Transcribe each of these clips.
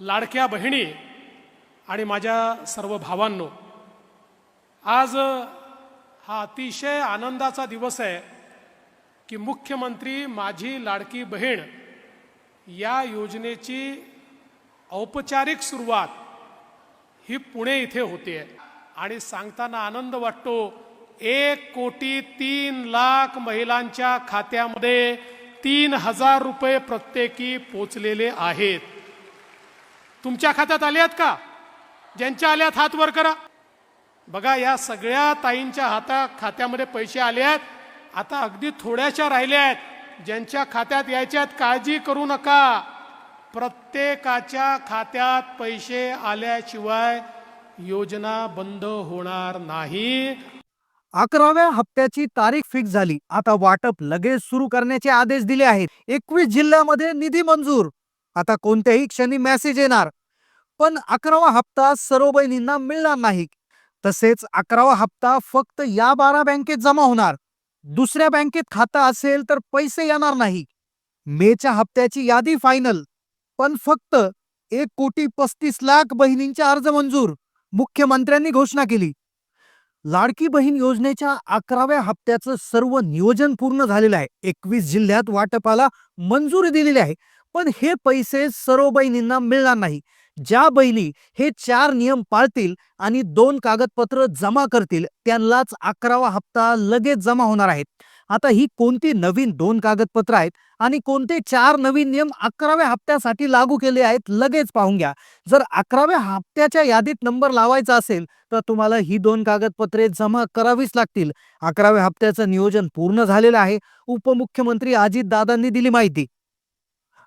लाडक्या बहिणी आणि माझ्या सर्व भावांनो आज हा अतिशय आनंदाचा दिवस आहे की मुख्यमंत्री माझी लाडकी बहीण या योजनेची औपचारिक सुरुवात ही पुणे इथे होते. आणि सांगताना आनंद वाटतो एक कोटी तीन लाख महिलांच्या खात्यामध्ये तीन हजार रुपये प्रत्येकी पोचलेले आहेत. तुमच्या खात्यात आले आहेत का? ज्यांच्या आल्यात हात वर करा. बघा या सगळ्या ताईंच्या हाता खात्यामध्ये पैसे आले आहेत. आता अगदी थोड्याशा राहिल्या आहेत. ज्यांच्या खात्यात यायच्यात काळजी करू नका. प्रत्येकाच्या खात्यात पैसे आल्याशिवाय योजना बंद होणार नाही. अकराव्या हप्त्याची तारीख फिक्स झाली. आता वाटप लगेच सुरू करण्याचे आदेश दिले आहेत. एकवीस जिल्ह्यामध्ये निधी मंजूर आता कोणत्याही क्षणी मेसेज येणार. पण अकरावा हप्ता सर्व बहिणींना मिळणार नाही. तसेच अकरावा हप्ता फक्त या बारा बँकेत जमा होणार. दुसऱ्या बँकेत खातं असेल तर पैसे येणार नाही. मेच्या हप्त्याची यादी फायनल पण फक्त एक कोटी पस्तीस लाख बहिणींचे अर्ज मंजूर मुख्यमंत्र्यांनी घोषणा केली. लाडकी बहीण योजनेच्या अकराव्या हप्त्याचं सर्व नियोजन पूर्ण झालेलं आहे. एकवीस जिल्ह्यात वाटपाला मंजुरी दिलेली आहे. पण हे पैसे सर्व बहिणींना मिळणार नाही. ज्या बहिणी हे चार नियम पाळतील आणि दोन कागदपत्र जमा करतील त्यांनाच अकरावा हप्ता लगेच जमा होणार आहेत आता ही कोणती नवीन दोन कागदपत्र आहेत आणि कोणते चार नवीन नियम अकराव्या हप्त्यासाठी लागू केले आहेत लगेच पाहून घ्या. जर अकराव्या हप्त्याच्या यादीत नंबर लावायचा असेल तर तुम्हाला ही दोन कागदपत्रे जमा करावीच लागतील. अकराव्या हप्त्याचं नियोजन पूर्ण झालेलं आहे. उपमुख्यमंत्री अजित दादांनी दिली माहिती.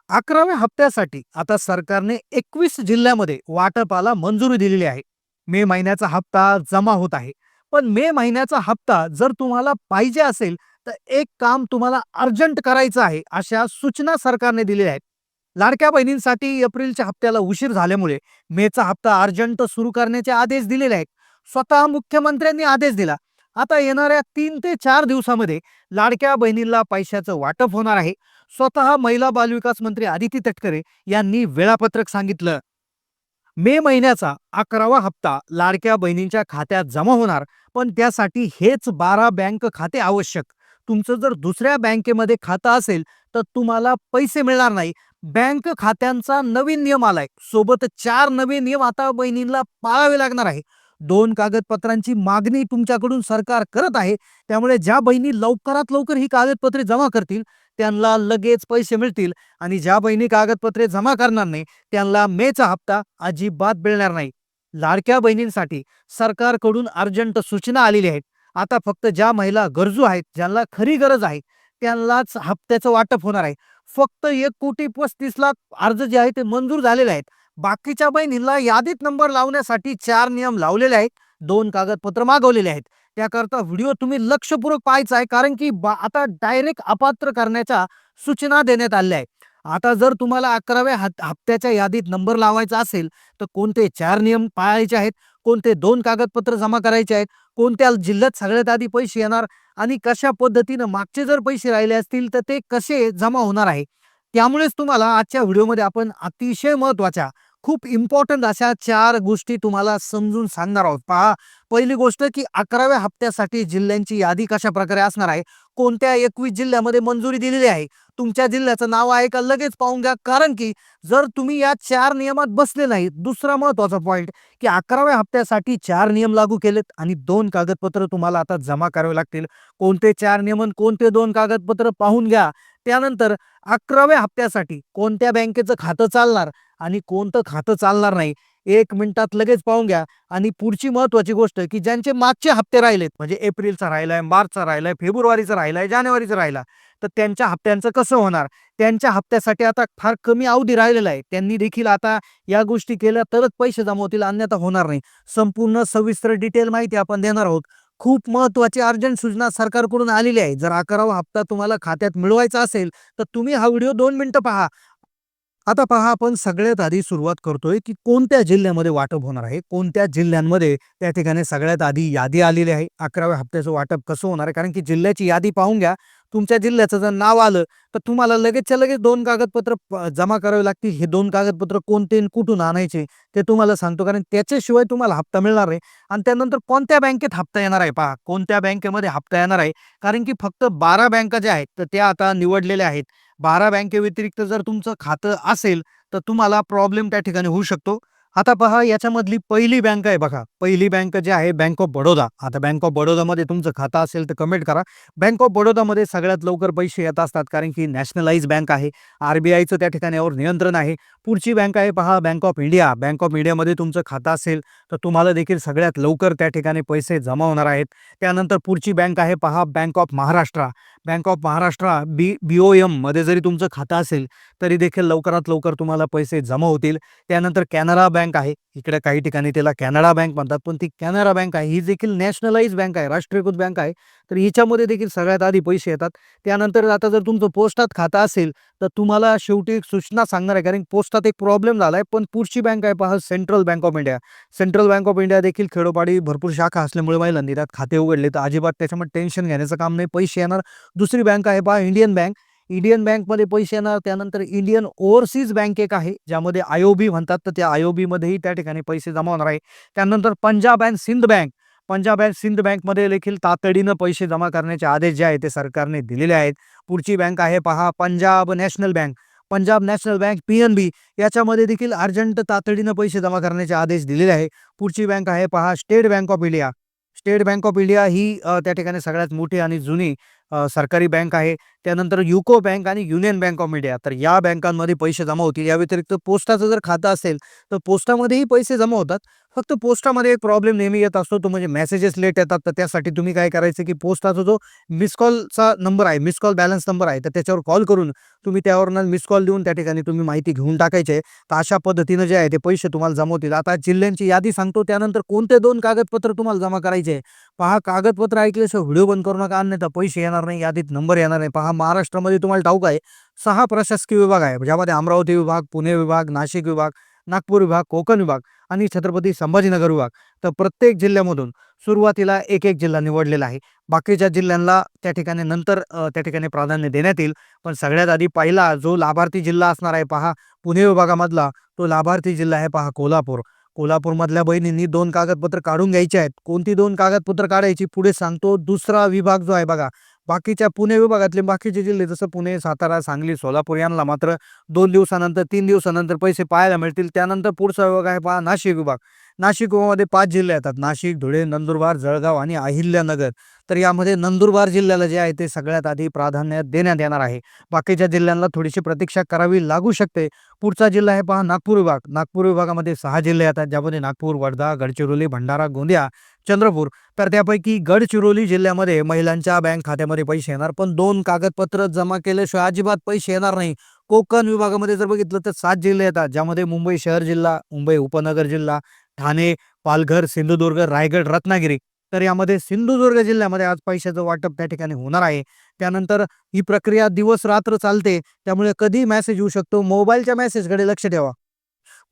अकराव्या हप्त्यासाठी आता सरकारने एकवीस जिल्ह्यामध्ये वाटपाला मंजुरी दिलेली आहे. मे महिन्याचा हप्ता जमा होत आहे. पण मे महिन्याचा हप्ता जर तुम्हाला पाहिजे असेल तर एक काम तुम्हाला अर्जंट करायचं आहे अशा सूचना सरकारने दिलेल्या आहेत. लाडक्या बहिणींसाठी एप्रिलच्या हप्त्याला उशीर झाल्यामुळे मेचा हप्ता अर्जंट सुरू करण्याचे आदेश दिलेले आहेत. स्वतः मुख्यमंत्र्यांनी आदेश दिला. आता येणाऱ्या तीन ते चार दिवसामध्ये लाडक्या बहिणींना पैशाचं वाटप होणार आहे. स्वतः महिला बालविकास मंत्री आदिती तटकरे यांनी वेळापत्रक सांगितलं. मे महिन्याचा अकरावा हप्ता लाडक्या बहिणींच्या खात्यात जमा होणार पण त्यासाठी हेच बारा बँक खाते आवश्यक. तुमचं जर दुसऱ्या बँकेमध्ये खातं असेल तर तुम्हाला पैसे मिळणार नाही. बँक खात्यांचा नवीन नियम आलाय. सोबत चार नवे नियम आता बहिणींना पाळावे लागणार आहे. दोन कागदपत्रांची मागणी तुमच्याकडून सरकार करत आहे. त्यामुळे ज्या बहिणी लवकरात लवकर ही कागदपत्रे जमा करतील त्यांना लगेच पैसे मिळतील आणि ज्या बहिणी कागदपत्रे जमा करणार नाही त्यांना मेचा हप्ता अजिबात मिळणार नाही. लाडक्या बहिणींसाठी सरकारकडून अर्जंट सूचना आलेली आहेत. आता फक्त ज्या महिला गरजू आहेत ज्यांना खरी गरज आहे त्यांनाच हप्त्याचं वाटप होणार आहे. फक्त एक कोटी पस्तीस लाख अर्ज जे आहे ते मंजूर झालेले आहेत. बाकीच्या बहिणींना यादीत नंबर लावण्यासाठी चार नियम लावलेले आहेत. दोन कागदपत्र मागवलेले आहेत. त्याकरता व्हिडिओ तुम्ही लक्षपूर्वक पाहायचा आहे कारण की बा- आता डायरेक्ट अपात्र करण्याच्या सूचना देण्यात आल्या आहेत. आता जर तुम्हाला अकराव्या हत- हप्त्याच्या यादीत नंबर लावायचा असेल तर कोणते चार नियम पाळायचे आहेत? कोणते दोन कागदपत्र जमा करायचे आहेत? कोणत्या जिल्ह्यात सगळ्यात आधी पैसे येणार? आणि कशा पद्धतीनं मागचे जर पैसे राहिले असतील तर ते कसे जमा होणार आहे? त्यामुळेच तुम्हाला आजच्या व्हिडिओमध्ये आपण अतिशय महत्त्वाच्या खूप इम्पॉर्टंट अशा चार गोष्टी तुम्हाला समजून सांगणार आहोत. पहा पहिली गोष्ट की अकराव्या हप्त्यासाठी जिल्ह्यांची यादी कशा प्रकारे असणार आहे? कोणत्या एकवीस जिल्ह्यामध्ये मंजुरी दिलेली आहे? तुमच्या जिल्ह्याचं नाव आहे का? लगेच पाहून घ्या. कारण की जर तुम्ही या चार नियमात बसले नाहीत दुसरा महत्त्वाचा पॉईंट की अकराव्या हप्त्यासाठी चार नियम लागू केलेत आणि दोन कागदपत्र तुम्हाला आता जमा करावे लागतील. कोणते चार नियम कोणते दोन कागदपत्र पाहून घ्या. त्यानंतर अकराव्या हप्त्यासाठी कोणत्या बँकेचं खातं चालणार आणि कोणतं खातं चालणार नाही एक मिनिटात लगेच पाहून घ्या. आणि पुढची महत्वाची गोष्ट की ज्यांचे मागचे हप्ते राहिलेत म्हणजे एप्रिलचा राहिलाय मार्चचा राहिलाय फेब्रुवारीचा राहिलाय जानेवारीचा राहिला तर त्यांच्या हप्त्यांचं कसं होणार? त्यांच्या हप्त्यासाठी आता फार कमी अवधी राहिलेला आहे. त्यांनी देखील आता या गोष्टी केल्या तरच पैसे जमा होतील अन्यथा होणार नाही. संपूर्ण सविस्तर डिटेल माहिती आपण देणार आहोत. खूप महत्वाची अर्जंट सूचना सरकारकडून आलेली आहे. जर अकरावा हप्ता तुम्हाला खात्यात मिळवायचा असेल तर तुम्ही हा व्हिडिओ दोन मिनिटं पहा. आता पहा आपण सगळ्यात आधी सुरुवात करतोय की कोणत्या जिल्ह्यामध्ये वाटप होणार आहे? कोणत्या जिल्ह्यांमध्ये त्या ठिकाणी सगळ्यात आधी यादी आलेली आहे? अकराव्या हप्त्याचं वाटप कसं होणार आहे? कारण की जिल्ह्याची यादी पाहून घ्या. तुमच्या जिल्ह्याचं जर नाव आलं तर तुम्हाला लगेचच्या लगेच दोन कागदपत्र प- जमा करावे लागतील. हे दोन कागदपत्र कोणते आणि कुठून आणायचे ते तुम्हाला सांगतो. कारण त्याच्याशिवाय तुम्हाला हप्ता मिळणार आहे आणि त्यानंतर कोणत्या बँकेत हप्ता येणार आहे? पहा कोणत्या बँकेमध्ये हप्ता येणार आहे? कारण की फक्त बारा बँका ज्या आहेत तर त्या आता निवडलेल्या आहेत. बारा बँकेव्यतिरिक्त जर तुमचं खातं असेल तर तुम्हाला प्रॉब्लेम त्या ठिकाणी होऊ शकतो. आता पहा याच्यामधली पहिली बँक आहे बघा. पहिली बँक जी आहे बँक ऑफ बडोदा आता बँक ऑफ बडोदामध्ये तुमचं खातं असेल तर कमेंट करा. बँक ऑफ बडोदामध्ये सगळ्यात लवकर पैसे येत असतात कारण की नॅशनलाइज बँक आहे. आरबीआयचं त्या ठिकाण्यावर नियंत्रण आहे. पुढची बँक आहे पहा bank of India bank of इंडियामध्ये तुमचं खातं असेल तर तुम्हाला देखील सगळ्यात लवकर त्या ठिकाणी पैसे जमा होणार आहेत. त्यानंतर पुढची बँक आहे पहा bank of Maharashtra bank of Maharashtra B B O एममध्ये जरी तुमचं खातं असेल तरी देखील लवकरात लवकर तुम्हाला पैसे जमा होतील. त्यानंतर कॅनरा बँक आहे. इकडे काही ठिकाणी त्याला कॅनडा बँक म्हणतात. पण ती कॅनरा बँक आहे. ही देखील नॅशनलाइज बँक आहे. राष्ट्रीयकृत बँक आहे. तर हिच्यामध्ये देखील सगळ्यात आधी पैसे येतात. त्यानंतर आता जर तुमचं पोस्टात खातं असेल तर तुम्हाला शेवटी एक सूचना सांगणार आहे. कारण पोस्टात एक प्रॉब्लेम झाला आहे पण पुढची बँक आहे पहा central bank of India central bank of India देखील खेडोपाडी भरपूर शाखा असल्यामुळे महिलांनी त्यात खाते उघडले. तर अजिबात त्याच्यामध्ये टेन्शन घेण्याचं काम नाही. पैसे येणार. दुसरी बँक आहे पहा इंडियन बँक इंडियन बँकमध्ये पैसे येणार. त्यानंतर इंडियन ओव्हरसीज बँक एक आहे ज्यामध्ये आय ओ बी म्हणतात. तर त्या आय ओ बीमध्येही त्या ठिकाणी पैसे जमा होणार आहे. त्यानंतर Punjab and Sind bank Punjab and Sind बँकमध्ये देखील तातडीनं पैसे जमा करण्याचे आदेश जे आहेत ते सरकारने दिलेले आहेत. पुढची बँक आहे पहा Punjab national bank. Punjab national bank P N B याच्यामध्ये देखील अर्जंट तातडीनं पैसे जमा करण्याचे आदेश दिलेले आहे. पुढची बँक आहे पहा state bank of India. State bank of India ही त्या ठिकाणी सगळ्यात मोठी आणि जुनी सरकारी बँक आहे. त्यानंतर युको बँक आणि युनियन बँक ऑफ इंडिया. तर या बँकांमध्ये पैसे जमा होतील. या व्यतिरिक्त पोस्टाचं जर खातं असेल तर पोस्टामध्येही पैसे जमा होतात. फक्त पोस्टामध्ये एक प्रॉब्लेम नेहमी येत असतो तो म्हणजे मेसेजेस लेट येतात. तर त्यासाठी तुम्ही काय करायचं की पोस्टाचा जो मिस कॉलचा नंबर आहे मिस कॉल बॅलन्स नंबर आहे तर त्याच्यावर कॉल करून तुम्ही त्यावरनं मिस कॉल देऊन त्या ठिकाणी तुम्ही माहिती घेऊन टाकायची. आहे तर अशा पद्धतीनं जे आहे ते पैसे तुम्हाला जमा होतील. आता जिल्ह्यांची यादी सांगतो. त्यानंतर कोणते दोन कागदपत्र तुम्हाला जमा करायचे? आहे पहा कागदपत्र ऐकल्याशिवाय व्हिडिओ बंद करू नका. अन्यथा पैसे येणार नाही यादीत नंबर येणार नाही. पहा हा महाराष्ट्रामध्ये तुम्हाला ठाऊक आहे सहा प्रशासकीय विभाग आहे ज्यामध्ये अमरावती विभाग पुणे विभाग नाशिक विभाग नागपूर विभाग कोकण विभाग आणि छत्रपती संभाजीनगर विभाग. तर प्रत्येक जिल्ह्यामधून सुरुवातीला एक एक जिल्हा निवडलेला आहे. बाकीच्या जिल्ह्यांना त्या ठिकाणी नंतर त्या ठिकाणी प्राधान्य देण्यात येईल. पण सगळ्यात आधी पहिला जो लाभार्थी जिल्हा असणार आहे पहा पुणे विभागामधला तो लाभार्थी जिल्हा आहे पहा कोल्हापूर. कोल्हापूरमधल्या बहिणींनी दोन कागदपत्र काढून घ्यायचे आहेत. कोणती दोन कागदपत्र काढायची पुढे सांगतो. दुसरा विभाग जो आहे बघा बाकीच्या पुणे विभागातले बाकीचे जिल्हे जसं पुणे सातारा सांगली सोलापूर यांना मात्र दोन दिवसानंतर तीन दिवसानंतर पैसे पाहायला मिळतील. त्यानंतर पुढचा विभाग आहे पहा नाशिक विभाग. नाशिक विभागामध्ये पाच जिल्हे येतात. नाशिक धुळे नंदुरबार जळगाव आणि अहिल्यानगर. तर यामध्ये नंदुरबार जिल्ह्याला जे आहे ते सगळ्यात आधी प्राधान्य देण्यात येणार आहे. बाकीच्या जिल्ह्यांना थोडीशी प्रतीक्षा करावी लागू शकते. पुढचा जिल्हा आहे पहा नागपूर विभाग. नागपूर विभागामध्ये सहा जिल्हे येतात ज्यामध्ये नागपूर वर्धा गडचिरोली भंडारा गोंदिया चंद्रपूर. तर त्यापैकी गडचिरोली जिल्ह्यामध्ये महिलांच्या बँक खात्यामध्ये पैसे येणार पण दोन कागदपत्र जमा केल्याशिवाय अजिबात पैसे येणार नाही. कोकण विभागामध्ये जर बघितलं तर सात जिल्हे येतात ज्यामध्ये मुंबई शहर जिल्हा मुंबई उपनगर जिल्हा ठाणे पालघर सिंधुदुर्ग रायगड रत्नागिरी. तर यामध्ये सिंधुदुर्ग जिल्ह्यामध्ये आज पैशाचं वाटप त्या ठिकाणी होणार आहे. त्यानंतर ही प्रक्रिया दिवस रात्र चालते. त्यामुळे कधी मेसेज येऊ शकतो? मोबाईलच्या मेसेजकडे लक्ष ठेवा.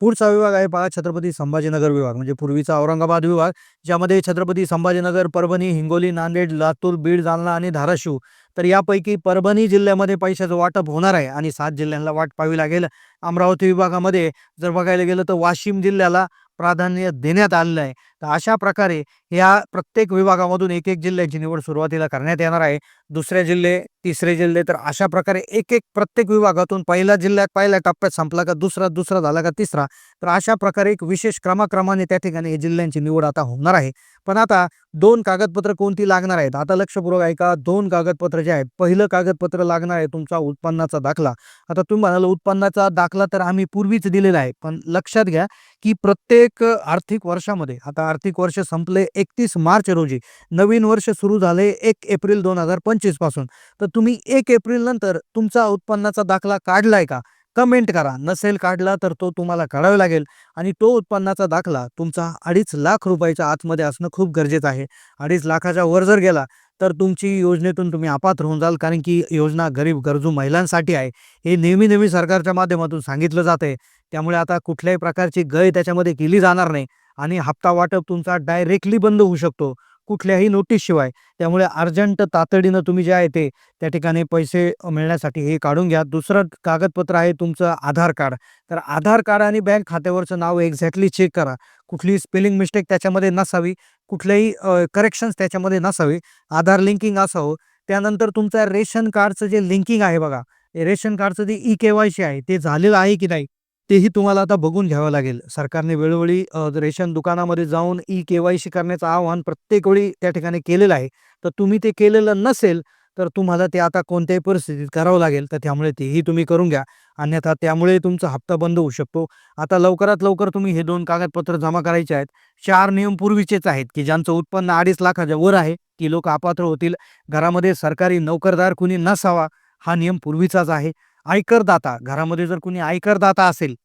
पुढचा विभाग आहे पहा छत्रपती संभाजीनगर विभाग म्हणजे पूर्वीचा औरंगाबाद विभाग ज्यामध्ये छत्रपती संभाजीनगर परभणी हिंगोली नांदेड लातूर बीड जालना आणि धाराशिव. तर यापैकी परभणी जिल्ह्यामध्ये पैशाचं वाटप होणार आहे आणि सात जिल्ह्यांना वाट पाहावी लागेल. अमरावती विभागामध्ये जर बघायला गेलं तर वाशिम जिल्ह्याला प्राधान्य देण्यात आलेलं आहे. तर अशा प्रकारे या प्रत्येक विभागामधून एक एक जिल्ह्याची निवड सुरुवातीला करण्यात येणार आहे. दुसरे जिल्हे तिसरे जिल्हे तर अशा प्रकारे एक एक प्रत्येक विभागातून पहिल्या जिल्ह्यात पहिल्या टप्प्यात संपला का दुसरा दुसरा झाला का तिसरा तर अशा प्रकारे एक विशेष क्रमाक्रमाने त्या ठिकाणी हे जिल्ह्यांची निवड आता होणार आहे. पण आता दोन कागदपत्र कोणती लागणार आहेत? आता लक्षपूर्वक ऐका दोन कागदपत्र जे आहेत पहिलं कागदपत्र लागणार आहे तुमचा उत्पन्नाचा दाखला. आता तुम्ही म्हणाल उत्पन्नाचा दाखला तर आम्ही पूर्वीच दिलेला आहे पण लक्षात घ्या की प्रत्येक आर्थिक वर्षामध्ये आता आर्थिक वर्ष संपले एकतीस मार्च रोजी. नवीन वर्ष सुरू झाले एक एप्रिल दोन हजार पंचवीसपासून. तर तुम्ही एक एप्रिल नंतर तुमचा उत्पन्नाचा दाखला काढलाय का? कमेंट करा. नसेल काढला तर तो तुम्हाला काढावा लागेल. आणि तो उत्पन्नाचा दाखला तुमचा अडीच लाख रुपयाच्या आतमध्ये असणं खूप गरजेचं आहे. अडीच लाखाच्या वर जर गेला तर तुमची योजनेतून तुम्ही आपात होऊन जाल. कारण की योजना गरीब गरजू महिलांसाठी आहे. हे नेहमी नेहमी सरकारच्या माध्यमातून सांगितलं जाते त्यामुळे आता कुठल्याही प्रकारची गय त्याच्यामध्ये केली जाणार नाही. आणि हप्ता वाटप तुमचा डायरेक्टली बंद होऊ शकतो कुठल्याही नोटीसशिवाय त्यामुळे अर्जंट तातडीनं तुम्ही जे आहे ते त्या ठिकाणी पैसे मिळण्यासाठी हे काढून घ्या. दुसरं कागदपत्र आहे तुमचं आधार कार्ड. तर आधार कार्ड आणि बँक खात्यावरचं नाव एक्झॅक्टली चेक करा. कुठली स्पेलिंग मिस्टेक त्याच्यामध्ये नसावी. कुठल्याही करेक्शन्स त्याच्यामध्ये नसावे. आधार लिंकिंग असावं. त्यानंतर तुमचं रेशन कार्डचं जे लिंकिंग आहे बघा. रेशन कार्डचं जे ई के वाय सी आहे ते झालेलं आहे की नाही? तेही तुम्हाला आता बघून घ्यावं लागेल. सरकारने वेळोवेळी रेशन दुकानामध्ये जाऊन ई के वाय सी करण्याचं आवाहन प्रत्येक वेळी त्या ठिकाणी केलेलं आहे. तर तुम्ही ते केलेलं नसेल तर तुम्हाला ते आता कोणत्याही परिस्थितीत करावं लागेल. तर त्यामुळे तेही तुम्ही करून घ्या. अन्यथा त्यामुळे तुमचा हप्ता बंद होऊ शकतो. आता लवकरात लवकर तुम्ही हे दोन कागदपत्र जमा करायचे आहेत. चार नियम पूर्वीचेच आहेत की ज्यांचं उत्पन्न अडीच लाखाच्या वर आहे की लोक अपात्र होतील. घरामध्ये सरकारी नोकरदार कुणी नसावा हा नियम पूर्वीचाच आहे. आयकरदाता. घरामध्ये जर कुणी आयकरदाता असेल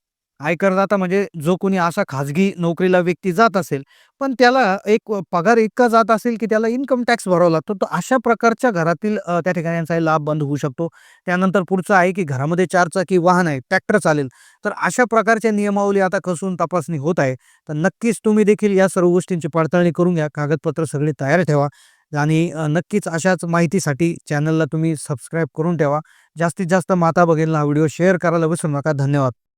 आयकरदाता म्हणजे जो कोणी असा खाजगी नोकरीला व्यक्ती जात असेल पण त्याला एक पगार इतका जात असेल की त्याला इन्कम टॅक्स भरावा लागतो तर अशा प्रकारच्या घरातील त्या ठिकाणी लाभ बंद होऊ शकतो. त्यानंतर पुढचं आहे की घरामध्ये चारचाकी वाहन आहे ट्रॅक्टर चालेल. तर अशा प्रकारच्या नियमावली आता कसून तपासणी होत आहे. तर नक्कीच तुम्ही देखील या सर्व गोष्टींची पडताळणी करून घ्या. कागदपत्र सगळी तयार ठेवा. आणि नक्कीच अशाच माहितीसाठी चॅनलला तुम्ही सबस्क्राईब करून ठेवा. जास्तीत जास्त माता बघेल हा व्हिडिओ शेअर करायला विसरू नका. धन्यवाद.